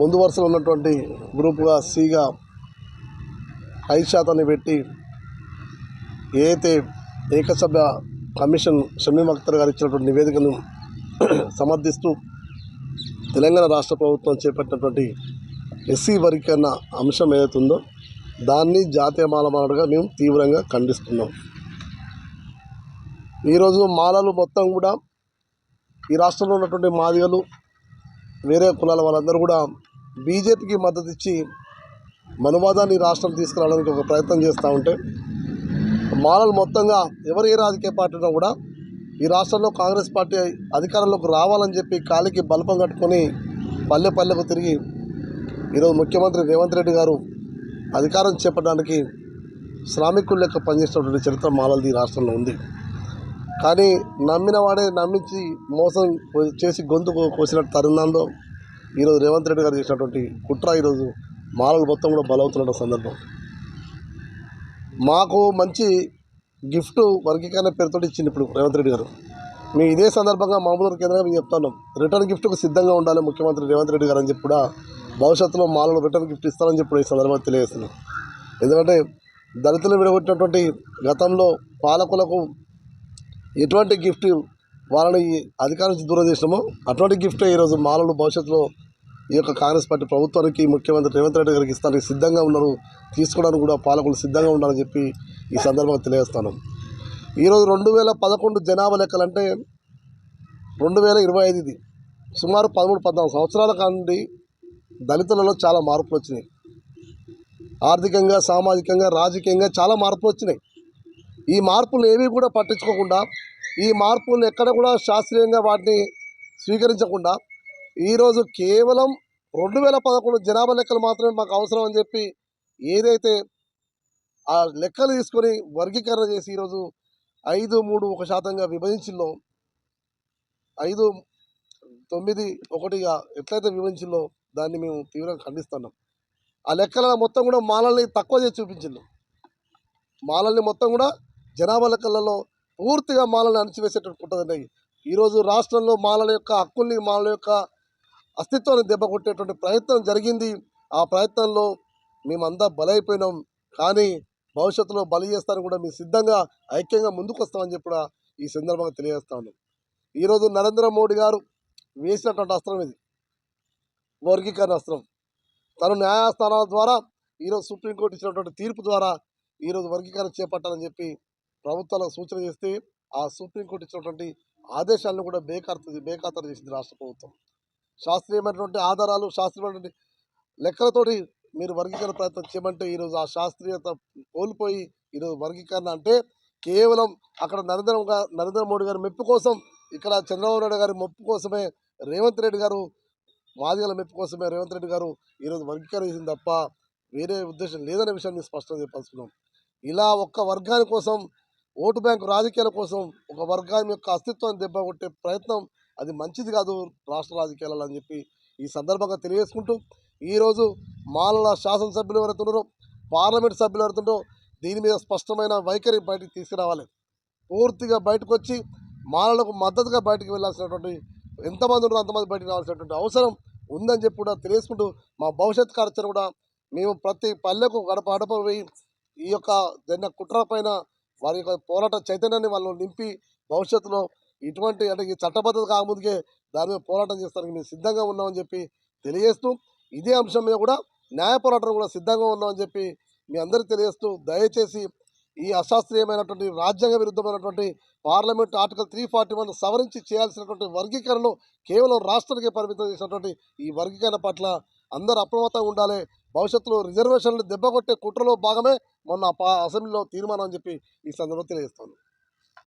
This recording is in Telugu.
ముందు వరుసలో ఉన్నటువంటి గ్రూపుగా సిగా ఐదు శాతాన్ని పెట్టి ఏదైతే ఏకసభ్య కమిషన్ షమీమ్ అఖ్తర్ గారు ఇచ్చినటువంటి నివేదికను సమర్థిస్తూ తెలంగాణ రాష్ట్ర ప్రభుత్వం చేపట్టినటువంటి ఎస్సీ వర్గీకరణ అంశం ఏదైతే ఉందో దాన్ని జాతీయ మాలమాలగా మేము తీవ్రంగా ఖండిస్తున్నాం. ఈరోజు మాలలు మొత్తం కూడా ఈ రాష్ట్రంలో ఉన్నటువంటి మాదిగలు వేరే కులాల వాళ్ళందరూ కూడా బీజేపీకి మద్దతు ఇచ్చి మనువాదాన్ని ఈ రాష్ట్రం తీసుకురావడానికి ఒక ప్రయత్నం చేస్తూ ఉంటే మాలలు మొత్తంగా ఎవరు ఏ రాజకీయ పార్టీ కూడా ఈ రాష్ట్రంలో కాంగ్రెస్ పార్టీ అధికారంలోకి రావాలని చెప్పి కాలికి బల్పం కట్టుకొని పల్లె పల్లెకు తిరిగి ఈరోజు ముఖ్యమంత్రి రేవంత్ రెడ్డి గారు అధికారం చేపట్టడానికి శ్రామికులు లెక్క పనిచేసినటువంటి చరిత్ర మాలది ఈ రాష్ట్రంలో ఉంది. కానీ నమ్మిన వాడే నమ్మించి మోసం చేసి గొంతు కోసినట్టు తరుణంలో ఈరోజు రేవంత్ రెడ్డి గారు చేసినటువంటి కుట్ర ఈరోజు మాలలు మొత్తం కూడా బలవుతున్న సందర్భం. మాకు మంచి గిఫ్ట్ వర్గీకరణ పేరుతో ఇచ్చింది ఇప్పుడు రేవంత్ రెడ్డి గారు. మేము ఇదే సందర్భంగా మామూలు కేంద్రంగా మేము చెప్తున్నాం రిటర్న్ గిఫ్ట్కు సిద్ధంగా ఉండాలి ముఖ్యమంత్రి రేవంత్ రెడ్డి గారు అని చెప్పి కూడా భవిష్యత్తులో మాలలు రిటర్న్ గిఫ్ట్ ఇస్తారని చెప్పి ఈ సందర్భంగా తెలియజేస్తున్నాం. ఎందుకంటే దళితులు విడగొట్టినటువంటి గతంలో పాలకులకు ఎటువంటి గిఫ్ట్ వాళ్ళని ఈ అధికారం నుంచి దూరం చేసినామో అటువంటి గిఫ్టే ఈరోజు మాలలు భవిష్యత్తులో ఈ యొక్క కాంగ్రెస్ పార్టీ ప్రభుత్వానికి ముఖ్యమంత్రి రేవంత్ రెడ్డి గారికి ఇస్తానికి సిద్ధంగా ఉన్నారు తీసుకోవడానికి కూడా పాలకులు సిద్ధంగా ఉండాలని చెప్పి ఈ సందర్భంగా తెలియజేస్తాను ఈరోజు రెండు వేల పదకొండు జనాభా లెక్కలంటే రెండు వేల ఇరవై ఐదు ఇది సుమారు పదమూడు పద్నాలుగు సంవత్సరాల కాండి దళితులలో చాలా మార్పులు వచ్చినాయి. ఆర్థికంగా సామాజికంగా రాజకీయంగా చాలా మార్పులు వచ్చినాయి. ఈ మార్పులు ఏవి కూడా పట్టించుకోకుండా ఈ మార్పులను ఎక్కడ కూడా శాస్త్రీయంగా వాటిని స్వీకరించకుండా ఈరోజు కేవలం రెండు వేల పదకొండు జనాభా లెక్కలు మాత్రమే మాకు అవసరం అని చెప్పి ఏదైతే ఆ లెక్కలు తీసుకొని వర్గీకరణ చేసి ఈరోజు ఐదు మూడు ఒక శాతంగా విభజించిందో ఐదు తొమ్మిది ఒకటిగా ఎట్లయితే విభజించిందో దాన్ని మేము తీవ్రంగా ఖండిస్తున్నాం. ఆ లెక్కల మొత్తం కూడా మాలల్ని తక్కువ చేసి చూపించిండు మాలల్ని మొత్తం కూడా జనాభా లెక్కలలో పూర్తిగా మాలని అణచివేసేటట్టు ఉంటుందండి. ఈరోజు రాష్ట్రంలో మాలల యొక్క హక్కుల్ని మాలల యొక్క అస్తిత్వాన్ని దెబ్బకొట్టేటువంటి ప్రయత్నం జరిగింది. ఆ ప్రయత్నంలో మేమంతా బలైపోయినాం. కానీ భవిష్యత్తులో బలి చేస్తాను కూడా మేము సిద్ధంగా ఐక్యంగా ముందుకు వస్తామని చెప్పి ఈ సందర్భంగా తెలియజేస్తాను ఈరోజు నరేంద్ర మోడీ గారు వేసినటువంటి అస్త్రం ఇది. వర్గీకరణ అస్త్రం. తను న్యాయస్థానాల ద్వారా ఈరోజు సుప్రీంకోర్టు ఇచ్చినటువంటి తీర్పు ద్వారా ఈరోజు వర్గీకరణ చేపట్టాలని చెప్పి ప్రభుత్వాలకు సూచన చేస్తే ఆ సుప్రీంకోర్టు ఇచ్చినటువంటి ఆదేశాలను కూడా బేఖాతరు బేఖాతరు చేసింది రాష్ట్ర ప్రభుత్వం. శాస్త్రీయమైనటువంటి ఆధారాలు శాస్త్రీయమైనటువంటి లెక్కలతోటి మీరు వర్గీకరణ ప్రయత్నం చేయమంటే ఈరోజు ఆ శాస్త్రీయత కోల్పోయి ఈరోజు వర్గీకరణ అంటే కేవలం అక్కడ నరేంద్ర నరేంద్ర మోడీ గారి మెప్పు కోసం ఇక్కడ చంద్రబాబు నాయుడు గారి మెప్పు కోసమే రేవంత్ రెడ్డి గారు మాదిగల మెప్పు కోసమే రేవంత్ రెడ్డి గారు ఈరోజు వర్గీకరణ చేసింది తప్ప వేరే ఉద్దేశం లేదనే విషయాన్ని స్పష్టంగా చెప్పాల్సుకున్నాం ఇలా ఒక్క వర్గాని కోసం ఓటు బ్యాంకు రాజకీయాల కోసం ఒక వర్గం యొక్క అస్తిత్వాన్ని దెబ్బ కొట్టే ప్రయత్నం అది మంచిది కాదు రాష్ట్ర రాజకీయాలలో అని చెప్పి ఈ సందర్భంగా తెలియజేసుకుంటూ ఈరోజు మాలల శాసనసభ్యులు ఎవరైతే పార్లమెంట్ సభ్యులు ఎవరుతుండో దీని మీద స్పష్టమైన వైఖరి బయటికి తీసుకురావాలి. పూర్తిగా బయటకు వచ్చి మాలలకు మద్దతుగా బయటికి వెళ్ళాల్సినటువంటి ఎంతమంది ఉన్నారో అంతమంది బయటకు రావాల్సినటువంటి అవసరం ఉందని చెప్పి కూడా తెలియజేసుకుంటూ మా భవిష్యత్ కార్యాచరణ కూడా మేము ప్రతి పల్లెకు గడప గడప పోయి ఈ యొక్క జరిగిన కుట్ర పైన వారి యొక్క పోరాట చైతన్యాన్ని వాళ్ళు నింపి భవిష్యత్తులో ఇటువంటి అంటే ఈ చట్టబద్ధత కాకముందుకే దాని మీద పోరాటం చేస్తానికి మేము సిద్ధంగా ఉన్నామని చెప్పి తెలియజేస్తూ ఇదే అంశం మీద కూడా న్యాయ పోరాటం కూడా సిద్ధంగా ఉన్నామని చెప్పి మీ అందరికీ తెలియజేస్తూ దయచేసి ఈ అశాస్త్రీయమైనటువంటి రాజ్యాంగ విరుద్ధమైనటువంటి parliament article three forty one సవరించి చేయాల్సినటువంటి వర్గీకరణను కేవలం రాష్ట్రానికే పరిమితం చేసినటువంటి ఈ వర్గీకరణ పట్ల అందరూ అప్రమత్తంగా ఉండాలి. భవిష్యత్తులో రిజర్వేషన్లు దెబ్బకొట్టే కుట్రలో భాగమే మొన్న పా- అసెంబ్లీలో తీర్మానం అని చెప్పి ఈ సందర్భంగా తెలియజేస్తాను.